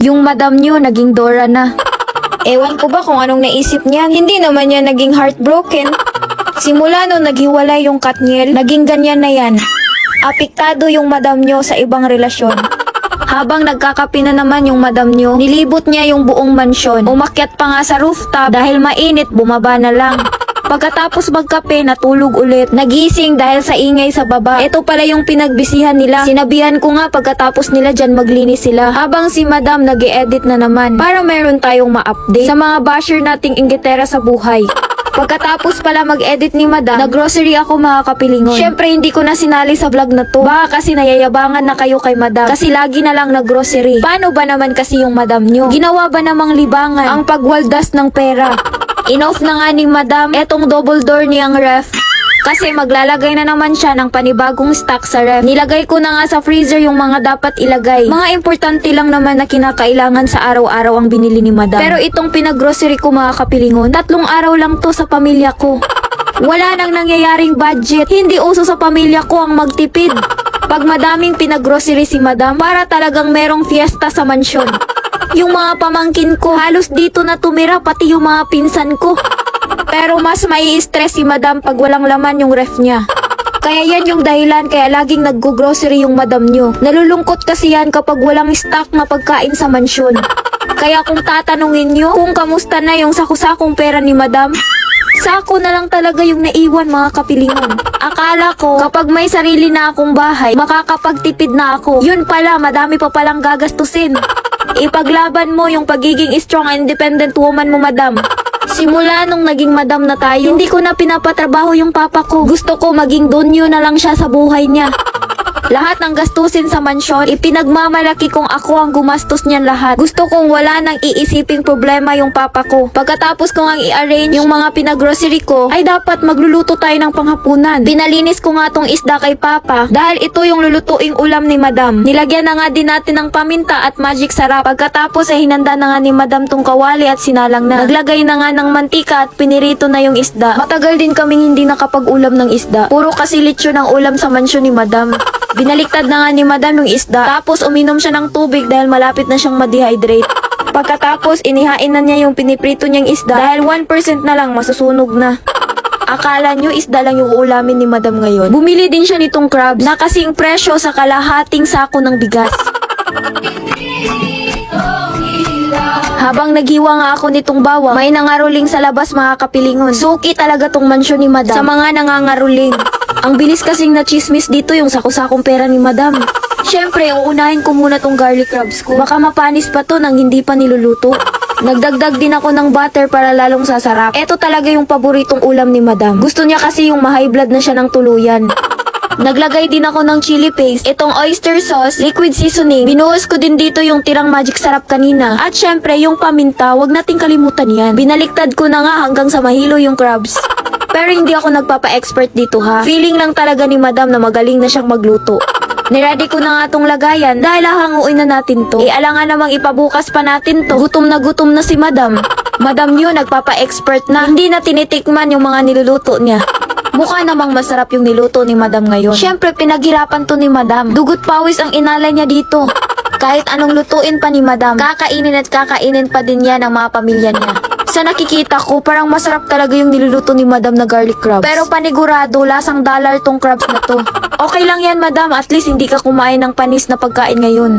Yung madam nyo, naging Dora na. Ewan ko ba kung anong naisip niya. Hindi naman niya naging heartbroken. Simula nung naghiwalay yung Katniel, naging ganyan na yan. Apektado yung madam nyo sa ibang relasyon. Habang nagkakapi na naman yung madam nyo, nilibot niya yung buong mansyon. Umakyat pa nga sa rooftop dahil mainit, bumaba na lang. Pagkatapos magkape, natulog ulit. Nagising dahil sa ingay sa baba. Ito pala yung pinagbisihan nila. Sinabihan ko nga pagkatapos nila dyan maglinis sila. Habang si madam nag edit na naman. Para meron tayong ma-update sa mga basher nating inggitera sa buhay. Pagkatapos pala mag-edit ni madam, nag-grocery ako mga kapilingon. Syempre hindi ko na sinali sa vlog na to. Baka kasi nayayabangan na kayo kay madam. Kasi lagi na lang nag-grocery. Paano ba naman kasi yung madam nyo? Ginawa ba namang libangan ang pagwaldas ng pera? Inoff na nga ni madam etong double door niyang ref. Kasi maglalagay na naman siya ng panibagong stock sa ref. Nilagay ko na nga sa freezer yung mga dapat ilagay. Mga importante lang naman na kinakailangan sa araw-araw ang binili ni madam. Pero itong pinaggrocery ko mga kapilingon, tatlong araw lang to sa pamilya ko. Wala nang nangyayaring budget. Hindi uso sa pamilya ko ang magtipid. Pag madaming pinaggrocery si madam, para talagang merong fiesta sa mansyon. Yung mga pamangkin ko, halos dito na tumira pati yung mga pinsan ko. Pero mas mai stress si madam pag walang laman yung ref niya. Kaya yan yung dahilan kaya laging nag-grocery yung madam nyo. Nalulungkot kasi yan kapag walang stock na pagkain sa mansyon. Kaya kung tatanungin nyo kung kamusta na yung sakusakong pera ni madam, Sako na lang talaga yung naiwan mga kapilingon. Akala ko, kapag may sarili na akong bahay, makakapagtipid na ako. Yun pala, madami pa palang gagastusin. Ipaglaban mo yung pagiging strong and independent woman mo, madam. Simula nung naging madam na tayo, hindi ko na pinapatrabaho yung papa ko. Gusto ko maging donyo na lang siya sa buhay niya. Lahat ng gastusin sa mansyon, ipinagmamalaki kong ako ang gumastos niyan lahat. Gusto kong wala nang iisiping problema yung papa ko. Pagkatapos kong ang i-arrange yung mga pinaggrocery ko, ay dapat magluluto tayo ng panghapunan. Pinalinis ko nga tong isda kay papa dahil ito yung lulutuing ulam ni madam. Nilagyan na nga din natin ng paminta at magic sarap. Pagkatapos ay hinanda na nga ni madam tong kawali at sinalang na. Naglagay na nga ng mantika at pinirito na yung isda. Matagal din kaming hindi nakapag-ulam ng isda. Puro kasi lechon ang ulam sa mansyon ni madam. Binaliktad na nga ni madam yung isda. Tapos uminom siya ng tubig dahil malapit na siyang ma-dehydrate. Pagkatapos, inihain na niya yung piniprito niyang isda dahil 1% na lang masusunog na. Akala nyo isda lang yung uulamin ni madam ngayon. Bumili din siya nitong crabs na kasing presyo sa kalahating sako ng bigas. Habang naghiwa nga ako nitong bawang, may nangaruling sa labas mga kapilingon. Suki talaga tong mansyon ni madam sa mga nangangaruling. Ang bilis kasing na chismis dito yung sakusakong pera ni madam. Siyempre, uunahin ko muna tong garlic crabs ko. Baka mapanis pa to nang hindi pa niluluto. Nagdagdag din ako ng butter para lalong sasarap. Ito talaga yung paboritong ulam ni madam. Gusto niya kasi yung ma-high blood na siya ng tuluyan. Naglagay din ako ng chili paste, itong oyster sauce, liquid seasoning. Binuhos ko din dito yung tirang magic sarap kanina. At syempre, yung paminta, wag nating kalimutan yan. Binaliktad ko na nga hanggang sa mahilo yung crabs. Pero hindi ako nagpapa-expert dito ha. Feeling lang talaga ni madam na magaling na siyang magluto. Niready ko na nga tong lagayan dahil hahanguin na natin to. E alangan namang ipabukas pa natin to. Gutom na gutom na si madam. Madam yun, nagpapa-expert na. Hindi na tinitikman yung mga niluluto niya. Mukha namang masarap yung niluto ni madam ngayon. Siyempre, pinaghirapan to ni madam. Dugot pawis ang inalay niya dito. Kahit anong lutuin pa ni madam, kakainin at kakainin pa din yan ang mga pamilya niya. Sa nakikita ko, parang masarap talaga yung niluluto ni madam na garlic crabs. Pero panigurado, lasang dollar tong crabs na to. Okay lang yan madam, at least hindi ka kumain ng panis na pagkain ngayon.